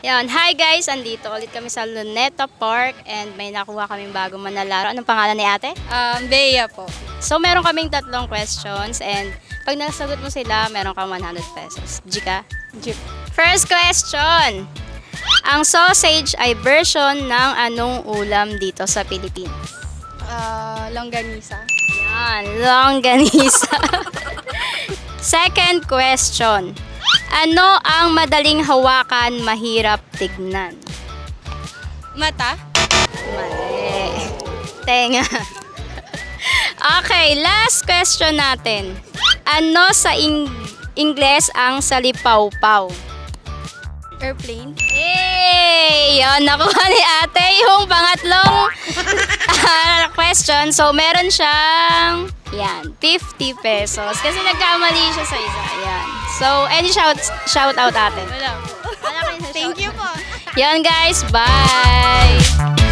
Yan. Hi guys, andito ulit kami sa Luneta Park and may nakuha kaming bagong manlalaro. Anong pangalan ni ate? Um, Bea po. So meron kaming tatlong questions and pag nasagot mo sila, meron kang 100 pesos. Jika? Jeep. First question. Ang sausage ay version ng anong ulam dito sa Pilipinas? Uh, longganisa. Yan, longganisa. Second question. Ano ang madaling hawakan, mahirap tignan? Mata. Mali. Tenga. okay, last question natin. Ano sa Ing- Ingles ang salipaw-paw? Airplane. Hey! Yun, nakuha ni ate yung pangatlong ah, question. So, meron siyang, yan, 50 pesos. Kasi nagkamali siya sa isa. Yan. So, any shout, shout out ate? Wala po. Wala kayo sa Thank you po. Yan guys, bye!